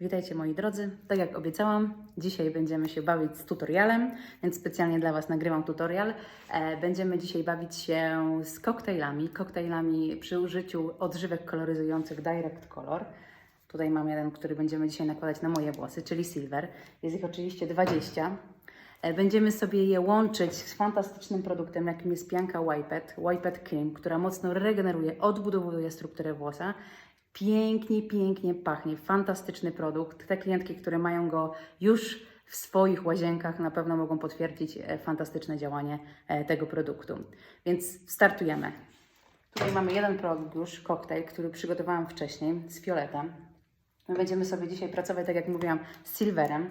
Witajcie moi drodzy. Tak jak obiecałam, dzisiaj będziemy się bawić z tutorialem, więc specjalnie dla Was nagrywam tutorial. E, Będziemy dzisiaj bawić się z koktajlami, koktajlami przy użyciu odżywek koloryzujących Direct Color. Tutaj mam jeden, który będziemy dzisiaj nakładać na moje włosy, czyli Silver. Jest ich oczywiście 20. E, Będziemy sobie je łączyć z fantastycznym produktem, jakim jest pianka Wiped, Wiped Cream, która mocno regeneruje, odbudowuje strukturę włosa. Pięknie, pięknie pachnie. Fantastyczny produkt. Te klientki, które mają go już w swoich łazienkach, na pewno mogą potwierdzić e, fantastyczne działanie e, tego produktu. Więc startujemy. Tutaj mamy jeden produkt już, koktajl, który przygotowałam wcześniej z fioletem. My będziemy sobie dzisiaj pracować, tak jak mówiłam, z silverem.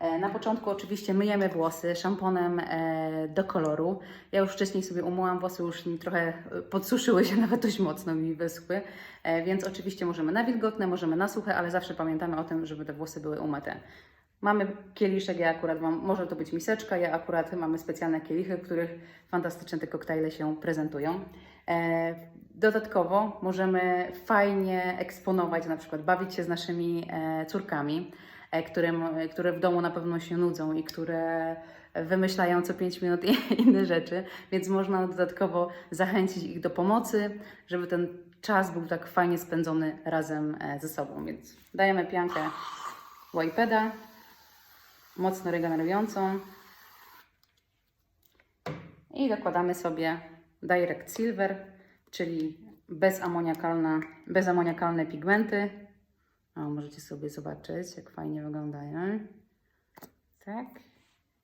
E, Na początku oczywiście myjemy włosy szamponem e, do koloru. Ja już wcześniej sobie umyłam włosy, już mi trochę e, podsuszyły się, nawet dość mocno mi wyschły, więc oczywiście możemy na wilgotne, możemy na suche, ale zawsze pamiętamy o tym, żeby te włosy były umyte. Mamy kieliszek, ja akurat mam, może to być miseczka, ja akurat mamy specjalne kielichy, w których fantastycznie te koktajle się prezentują. Dodatkowo możemy fajnie eksponować, na przykład bawić się z naszymi córkami, e, którym, które w domu na pewno się nudzą i które wymyślają co 5 minut inne rzeczy, więc można dodatkowo zachęcić ich do pomocy, żeby ten czas był tak fajnie spędzony razem e, ze sobą. Więc dajemy piankę Wipeda, mocno regenerującą i dokładamy sobie Direct Silver, czyli bezamoniakalna, bezamoniakalne pigmenty. O, możecie sobie zobaczyć, jak fajnie wyglądają. Tak.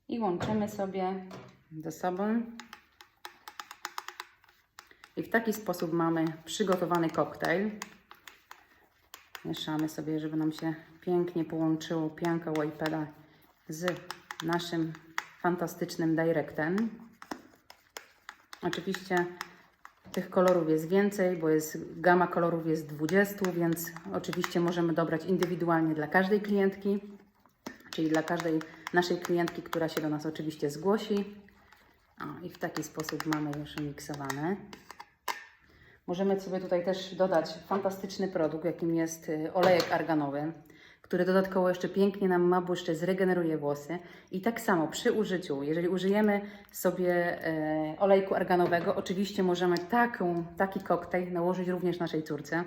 I łączymy sobie ze sobą. I w taki sposób mamy przygotowany koktajl. Mieszamy sobie, żeby nam się pięknie połączyło pianka Wipeda z naszym fantastycznym Directem. Oczywiście tych kolorów jest więcej, bo jest gama kolorów jest 20, więc oczywiście możemy dobrać indywidualnie dla każdej klientki, czyli dla każdej naszej klientki, która się do nas oczywiście zgłosi. O, I w taki sposób mamy już miksowane. Możemy sobie tutaj też dodać fantastyczny produkt, jakim jest y, olejek arganowy, który dodatkowo jeszcze pięknie nam ma błyszczeć, zregeneruje włosy. I tak samo przy użyciu, jeżeli użyjemy sobie e, olejku arganowego, oczywiście możemy taką, taki koktajl nałożyć również naszej córce,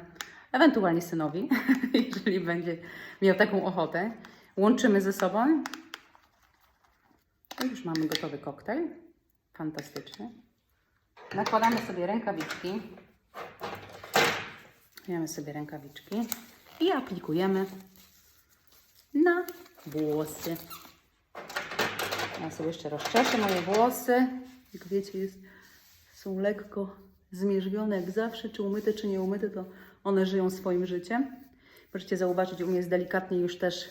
ewentualnie synowi, jeżeli będzie miał taką ochotę. Łączymy ze sobą i już mamy gotowy koktajl. Fantastyczny. Nakładamy sobie rękawiczki. Bierzemy sobie rękawiczki i aplikujemy na włosy. Ja sobie jeszcze rozczeszę moje włosy. Jak wiecie, jest, są lekko zmierzwione jak zawsze, czy umyte, czy nie umyte, to one żyją swoim życiem. Możecie zauważyć, u mnie jest delikatnie już też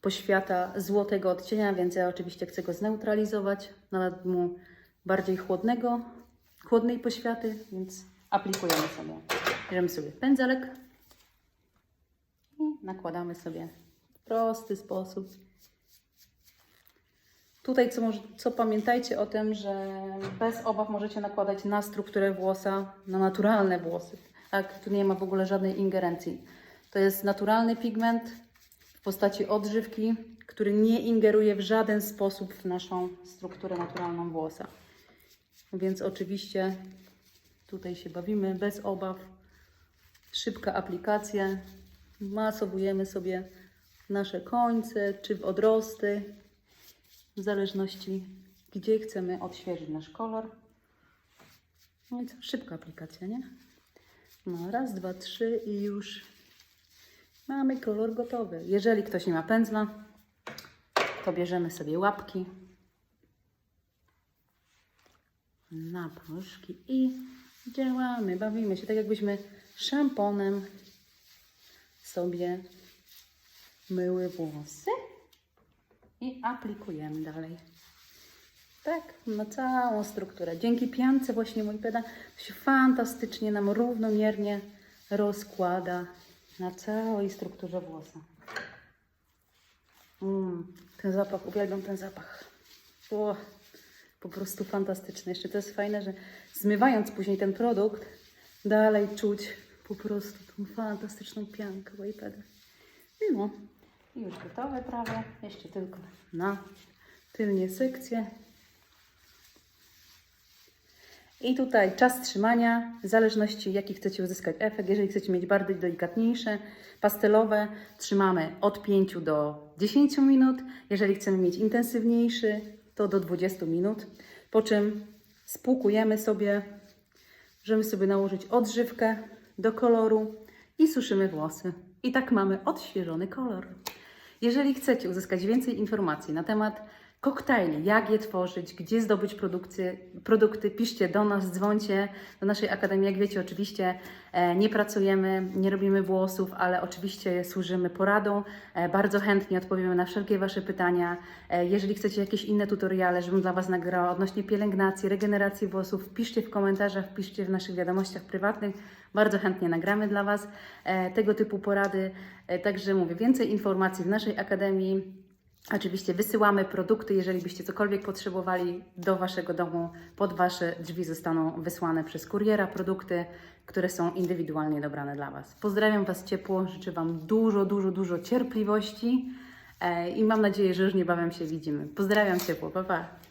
poświata złotego odcienia, więc ja oczywiście chcę go zneutralizować. Nadać mu bardziej chłodnego, chłodnej poświaty, więc aplikujemy sobie. Bierzemy sobie pędzelek i nakładamy sobie prosty sposób. Tutaj co, co pamiętajcie o tym, że bez obaw możecie nakładać na strukturę włosa, na naturalne włosy. Tak, tu nie ma w ogóle żadnej ingerencji. To jest naturalny pigment w postaci odżywki, który nie ingeruje w żaden sposób w naszą strukturę naturalną włosa. Więc oczywiście tutaj się bawimy bez obaw. Szybka aplikacja. Masowujemy sobie nasze końce czy w odrosty, w zależności gdzie chcemy odświeżyć nasz kolor. No i co? Szybka aplikacja, nie? No, raz, dwa, trzy i już mamy kolor gotowy. Jeżeli ktoś nie ma pędzla, to bierzemy sobie łapki na proszki i działamy, bawimy się tak jakbyśmy szamponem sobie myły włosy i aplikujemy dalej. Tak, na całą strukturę. Dzięki piance właśnie mój peda się fantastycznie nam równomiernie rozkłada na całej strukturze włosa. Mm, ten zapach, uwielbiam ten zapach. O, po prostu fantastyczny. Jeszcze to jest fajne, że zmywając później ten produkt, dalej czuć po prostu tą fantastyczną piankę Waypeda. No, i już gotowe prawie. Jeszcze tylko na tylnie sekcję. I tutaj czas trzymania, w zależności jaki chcecie uzyskać efekt. Jeżeli chcecie mieć bardziej delikatniejsze, pastelowe, trzymamy od 5 do 10 minut. Jeżeli chcemy mieć intensywniejszy, to do 20 minut. Po czym spłukujemy sobie, możemy sobie nałożyć odżywkę do koloru i suszymy włosy. I tak mamy odświeżony kolor. Jeżeli chcecie uzyskać więcej informacji na temat koktajli, jak je tworzyć, gdzie zdobyć produkty, produkty, piszcie do nas, dzwońcie do naszej Akademii. Jak wiecie, oczywiście e, nie pracujemy, nie robimy włosów, ale oczywiście służymy poradą. E, bardzo chętnie odpowiemy na wszelkie Wasze pytania. E, jeżeli chcecie jakieś inne tutoriale, żebym dla Was nagrała odnośnie pielęgnacji, regeneracji włosów, piszcie w komentarzach, piszcie w naszych wiadomościach prywatnych. Bardzo chętnie nagramy dla Was tego typu porady. Także mówię, więcej informacji w naszej Akademii. Oczywiście wysyłamy produkty, jeżeli byście cokolwiek potrzebowali do Waszego domu, pod Wasze drzwi zostaną wysłane przez kuriera produkty, które są indywidualnie dobrane dla Was. Pozdrawiam Was ciepło, życzę Wam dużo, dużo, dużo cierpliwości e, i mam nadzieję, że już niebawem się widzimy. Pozdrawiam ciepło, pa pa!